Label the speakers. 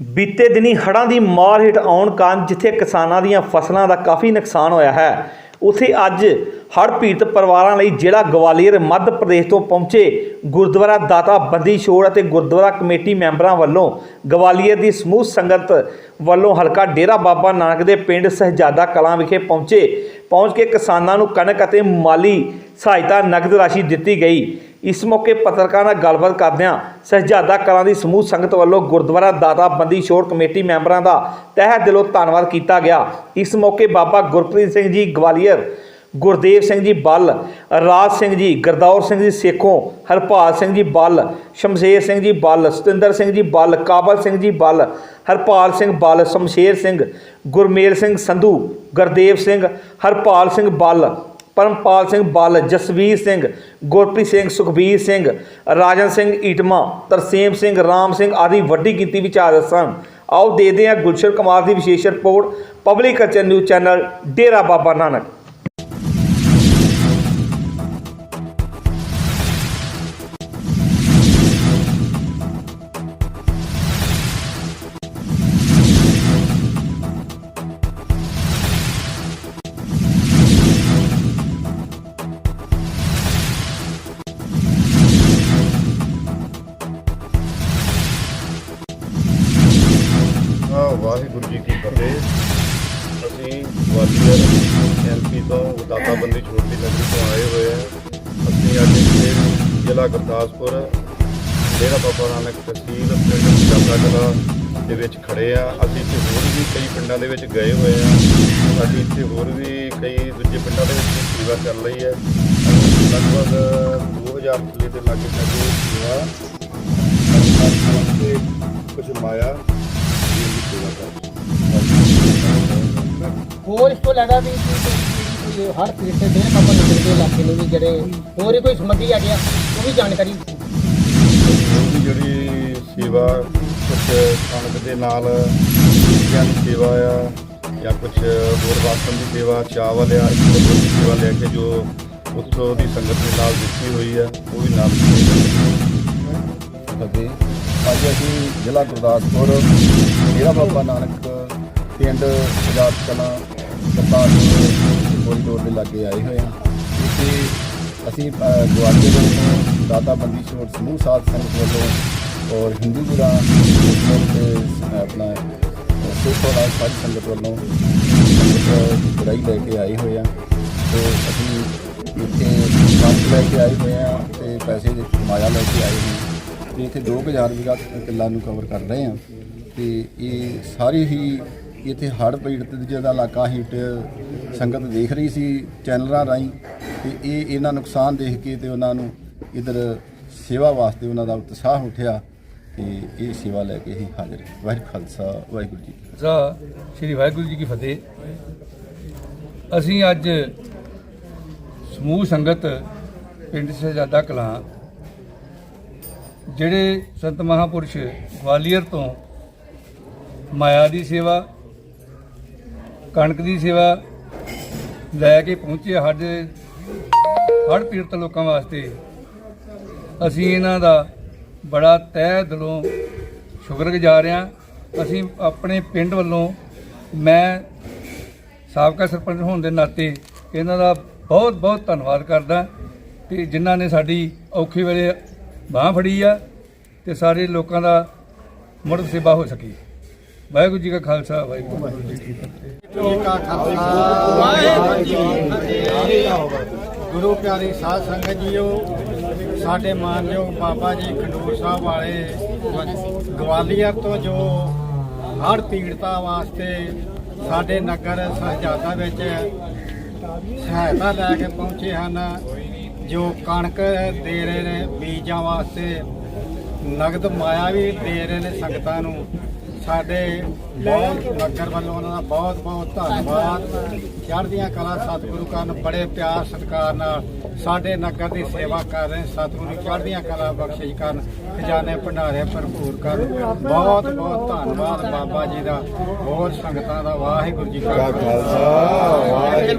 Speaker 1: ਬੀਤੇ ਦਿਨੀ ਹੜ੍ਹਾਂ ਦੀ ਮਾਰ ਹੇਠ ਆਉਣ ਕਾਰਨ ਜਿੱਥੇ ਕਿਸਾਨਾਂ ਦੀਆਂ ਫਸਲਾਂ ਦਾ ਕਾਫੀ ਨੁਕਸਾਨ ਹੋਇਆ ਹੈ ਉਥੇ ਅੱਜ ਹੜ੍ਹ ਪੀੜਤ ਪਰਿਵਾਰਾਂ ਲਈ ਜ਼ਿਲ੍ਹਾ ਗਵਾਲੀਅਰ, ਮੱਧ ਪ੍ਰਦੇਸ਼ ਤੋਂ ਪਹੁੰਚੇ ਗੁਰਦੁਆਰਾ ਦਾਤਾ ਬੰਦੀ ਛੋੜ ਅਤੇ ਗੁਰਦੁਆਰਾ ਕਮੇਟੀ ਮੈਂਬਰਾਂ ਵੱਲੋਂ ਗਵਾਲੀਅਰ ਦੀ ਸਮੂਹ ਸੰਗਤ ਵੱਲੋਂ ਹਲਕਾ ਡੇਰਾ ਬਾਬਾ ਨਾਨਕ ਦੇ ਪਿੰਡ ਸਹਜਾਦਾ ਕਲਾਂ ਵਿਖੇ ਪਹੁੰਚੇ। ਪਹੁੰਚ ਕੇ ਕਿਸਾਨਾਂ ਨੂੰ ਕਣਕ ਅਤੇ ਮਾਲੀ ਸਹਾਇਤਾ ਨਗਦ ਰਾਸ਼ੀ ਦਿੱਤੀ ਗਈ। ਇਸ ਮੌਕੇ ਪੱਤਰਕਾਰਾਂ ਨਾਲ ਗੱਲਬਾਤ ਕਰਦਿਆਂ ਸਹਜਾਦਾ ਕਲਾਂ ਦੀ ਸਮੂਹ ਸੰਗਤ ਵੱਲੋਂ ਗੁਰਦੁਆਰਾ ਦਾਤਾ ਬੰਦੀ ਸ਼ੋਰ ਕਮੇਟੀ ਮੈਂਬਰਾਂ ਦਾ ਤਹਿ ਦਿਲੋਂ ਧੰਨਵਾਦ ਕੀਤਾ ਗਿਆ। ਇਸ ਮੌਕੇ ਬਾਬਾ ਗੁਰਪ੍ਰੀਤ ਸਿੰਘ ਜੀ ਗਵਾਲੀਅਰ, ਗੁਰਦੇਵ ਸਿੰਘ ਜੀ ਬੱਲ, ਰਾਜ ਸਿੰਘ ਜੀ, ਗਰਦੌਰ ਸਿੰਘ ਜੀ ਸੇਖੋਂ, ਹਰਪਾਲ ਸਿੰਘ ਜੀ ਬੱਲ, ਸ਼ਮਸ਼ੇਰ ਸਿੰਘ ਜੀ ਬੱਲ, ਸਤਿੰਦਰ ਸਿੰਘ ਜੀ ਬੱਲ, ਕਾਬਲ ਸਿੰਘ ਜੀ ਬੱਲ, ਹਰਪਾਲ ਸਿੰਘ ਬੱਲ, ਸ਼ਮਸ਼ੇਰ ਸਿੰਘ, ਗੁਰਮੇਲ ਸਿੰਘ ਸੰਧੂ, ਗੁਰਦੇਵ ਸਿੰਘ, ਹਰਪਾਲ ਸਿੰਘ ਬੱਲ ਪਰਮਪਾਲ ਸਿੰਘ ਬੱਲ, ਜਸਵੀਰ ਸਿੰਘ, ਗੁਰਪ੍ਰੀਤ ਸਿੰਘ, ਸੁਖਬੀਰ ਸਿੰਘ, ਰਾਜਨ ਸਿੰਘ ਈਟਮਾ, ਤਰਸੇਮ ਸਿੰਘ, ਰਾਮ ਸਿੰਘ ਆਦਿ ਵੱਡੀ ਗਿਣਤੀ ਵਿੱਚ ਹਾਜ਼ਰ ਸਨ। ਆਓ ਦੇਖਦੇ ਹਾਂ ਗੁਲਸ਼ਨ ਕੁਮਾਰ ਦੀ ਵਿਸ਼ੇਸ਼ report, public culture news channel Dera Baba Nanak.
Speaker 2: Waheguru ji ਕੀ ਫਤਿਹ। ਅਸੀਂ ਗਵਾਲੀਅਰ ਐਮਪੀ ਤੋਂ ਦਾਤਾਬੰਦੀ ਛੋਟੀ ਨਗਰੀ ਤੋਂ ਆਏ ਹੋਏ ਹਾਂ। ਅਸੀਂ ਅੱਜ ਇੱਥੇ ਜ਼ਿਲ੍ਹਾ ਗੁਰਦਾਸਪੁਰ, ਡੇਰਾ ਬਾਬਾ ਨਾਨਕ ਤਹਿਸੀਲ, ਪਿੰਡ ਜਾਤਾ ਕਲਾ ਦੇ ਵਿੱਚ ਖੜੇ ਆ ਅਸੀਂ ਇੱਥੇ ਹੋਰ ਵੀ ਕਈ ਪਿੰਡਾਂ ਦੇ ਵਿੱਚ ਗਏ ਹੋਏ ਆ ਸਾਡੀ ਇੱਥੇ ਹੋਰ ਵੀ ਕਈ ਦੂਜੇ ਪਿੰਡਾਂ ਦੇ ਵਿੱਚ ਸੇਵਾ ਕਰ ਰਹੀ ਹੈ। ਅਸੀਂ ਲਗਭਗ 2000 ਕਿੱਲੇ ਦੇ ਲਾਗੇ ਸਾਡੀ ਸੇਵਾ ਤੇ ਕੁਝ ਮਾਇਆ ਦੀ ਸੇਵਾ ਕਰ
Speaker 3: ਹੋਰ ਇਸ ਤੋਂ ਇਲਾਵਾ ਵੀ ਕੋਈ- ਹਰ ਪੀੜ ਤੇ ਦੇਰ ਬਾਬਾ ਨਗਰ ਦੇ ਇਲਾਕੇ ਨੂੰ ਵੀ ਜਿਹੜੇ ਹੋਰ ਵੀ ਕੋਈ ਸਮੱਗਰੀ ਆ ਗਿਆ ਉਹ ਵੀ ਜਾਣਕਾਰੀ
Speaker 2: ਜਿਹੜੀ ਸੇਵਾ ਕੁਝ ਕਣਕ ਦੇ ਨਾਲ ਦੀ ਸੇਵਾ ਆ ਜਾਂ ਕੁਝ ਹੋਰ ਵਾਸਨ ਦੀ ਸੇਵਾ ਚਾਵਲ ਆ ਇਸ ਤਰ੍ਹਾਂ ਦੀ ਸੇਵਾ ਲੈ ਕੇ ਜੋ ਉੱਥੋਂ ਦੀ ਸੰਗਤ ਦੇ ਨਾਲ ਦਿੱਤੀ ਹੋਈ ਆ ਉਹ ਵੀ ਨਾਲ
Speaker 4: ਅਤੇ ਅੱਜ ਅਸੀਂ ਜ਼ਿਲ੍ਹਾ ਗੁਰਦਾਸਪੁਰ ਡੇਰਾ ਬਾਬਾ ਨਾਨਕ ਪਿੰਡ ਸਜਾਤ ਕਲਾਂ ਕਰਤਾਰਪੁਰ ਕੋਰੀਡੋਰ ਦੇ ਲਾਗੇ ਆਏ ਹੋਏ ਹਾਂ ਇੱਥੇ ਅਸੀਂ ਗੁਆਂਢੀ ਗਵਾਲੀਅਰ ਤੋਂ ਦਾਤਾ ਬੰਦੀ ਛੋੜ ਸਮੂਹ ਸਾਧ ਸੰਗਤ ਵੱਲੋਂ ਔਰ ਹਿੰਦੂ ਵੀਰਾਂ ਮੁਸਲਿਮ ਤੇ ਆਪਣਾ ਸਿੱਖ ਔਰ ਸਾਰੀ ਸੰਗਤ ਵੱਲੋਂ ਸੰਗਤ ਬੜਾਈ ਲੈ ਕੇ ਆਏ ਹੋਏ ਆ ਤੇ ਅਸੀਂ ਇੱਥੇ ਕੰਮ ਲੈ ਕੇ ਆਏ ਹੋਏ ਆ ਤੇ ਪੈਸੇ ਦੇ ਮਾਇਆ ਲੈ ਕੇ ਆਏ ਹੋਏ ਹਾਂ ਤੇ ਇੱਥੇ 2000 ਵੀਗਾ ਕਿੱਲਾ ਨੂੰ ਕਵਰ ਕਰ ਰਹੇ ਆ ਤੇ ਇਹ ਸਾਰੇ ਹੀ ਇੱਥੇ ਹੜ੍ਹ ਪੀੜਤ ਜਿਹੜਾ ਇਲਾਕਾ ਹੀਟ ਸੰਗਤ ਦੇਖ ਰਹੀ ਸੀ, ਚੈਨਲਾਂ ਰਾਹੀਂ, ਤੇ ਇਹ ਇਹਨਾਂ ਨੁਕਸਾਨ ਦੇਖ ਕੇ ਤੇ ਉਹਨਾਂ ਨੂੰ ਇਧਰ ਸੇਵਾ ਵਾਸਤੇ ਉਹਨਾਂ ਦਾ ਉਤਸ਼ਾਹ ਉੱਠਿਆ ਤੇ ਇਹ ਸੇਵਾ ਲੈ ਕੇ ਹੀ ਹਾਜ਼ਰ ਹੈ। ਵਾਹਿਗੁਰੂ ਖਾਲਸਾ, ਵਾਹਿਗੁਰੂ ਜੀ ਕੀ
Speaker 5: ਸਾ, ਸ੍ਰੀ ਵਾਹਿਗੁਰੂ ਜੀ ਕੀ ਫਤਿਹ ਅਸੀਂ ਅੱਜ ਸਮੂਹ ਸੰਗਤ ਪਿੰਡ ਸ਼ਹਜ਼ਾਦਾ ਕਲਾਂ, ਜਿਹੜੇ ਸੰਤ ਮਹਾਪੁਰਸ਼ ਗਵਾਲੀਅਰ ਤੋਂ ਮਾਇਆ ਦੀ ਸੇਵਾ ਕਣਕ ਦੀ ਸੇਵਾ ਲੈ ਕੇ ਪਹੁੰਚੇ ਸਾਡੇ ਹੜ੍ਹ ਪੀੜਤ ਲੋਕਾਂ ਵਾਸਤੇ। ਅਸੀਂ ਇਹਨਾਂ ਦਾ ਬੜਾ ਤਹਿ ਦਿਲੋਂ ਸ਼ੁਕਰਗੁਜ਼ਾਰ ਹਾਂ। ਅਸੀਂ ਆਪਣੇ ਪਿੰਡ ਵੱਲੋਂ ਮੈਂ ਸਾਬਕਾ ਸਰਪੰਚ ਹੋਣ ਦੇ ਨਾਤੇ ਇਹਨਾਂ ਦਾ ਬਹੁਤ ਬਹੁਤ ਧੰਨਵਾਦ ਕਰਦਾ ਤੇ ਜਿਨ੍ਹਾਂ ਨੇ ਸਾਡੀ ਔਖੀ ਵੇਲੇ ਬਾਹ ਫੜੀ ਆ ਤੇ ਸਾਰੇ ਲੋਕਾਂ ਦਾ ਮੁੜ ਸੇਵਾ ਹੋ ਸਕੀ। ਵਾਹਿਗੁਰੂ ਜੀ ਕਾ ਖਾਲਸਾ, ਵਾਹਿਗੁਰੂ ਜੀ ਕੀ ਫਤਿਹ।
Speaker 3: ਵਾਹਿਗੁਰੂ ਜੀ ਕੀ ਗੁਰੂ ਪਿਆਰੀ ਸਾਧ ਸੰਗਤ ਜੀਓ, ਸਾਡੇ ਮਾਨਯੋਗ ਬਾਬਾ ਜੀ ਖੰਡੂਰ ਸਾਹਿਬ ਵਾਲੇ ਗਵਾਲੀਅਰ ਤੋਂ ਜੋ ਹਰ ਪੀੜਤਾਂ ਵਾਸਤੇ ਸਾਡੇ ਨਗਰ ਸਹਜਾਦਾ ਵਿੱਚ ਸਹਾਇਤਾ ਲੈ ਕੇ ਪਹੁੰਚੇ ਹਨ, ਜੋ ਕਣਕ ਦੇ ਰਹੇ ਨੇ, ਬੀਜਾਂ ਵਾਸਤੇ ਨਗਦ ਮਾਇਆ ਵੀ ਦੇ ਰਹੇ ਨੇ ਸੰਗਤਾਂ ਨੂੰ। ਸਾਡੇ ਬਹੁਤ ਨਗਰ ਵੱਲੋਂ ਉਹਨਾਂ ਦਾ ਬਹੁਤ ਬਹੁਤ ਧੰਨਵਾਦ। ਚੜ੍ਹਦੀਆਂ ਕਲਾ ਸਤਿਗੁਰੂ ਕਰਨ, ਬੜੇ ਪਿਆਰ ਸਤਿਕਾਰ ਨਾਲ ਸਾਡੇ ਨਗਰ ਦੀ ਸੇਵਾ ਕਰ ਰਹੇ ਸਤਿਗੁਰੂ ਚੜ੍ਹਦੀਆਂ ਕਲਾ ਬਖਸ਼ਿਸ਼ ਕਰਨ, ਖਜ਼ਾਨੇ ਭੰਡਾਰੇ ਭਰਪੂਰ ਕਰਨ। ਬਹੁਤ ਬਹੁਤ ਧੰਨਵਾਦ ਬਾਬਾ ਜੀ ਦਾ, ਹੋਰ ਸੰਗਤਾਂ ਦਾ ਵਾਹਿਗੁਰੂ ਜੀ ਕਾ ਖਾਲਸਾ। ਵਾਹਿਗੁਰੂ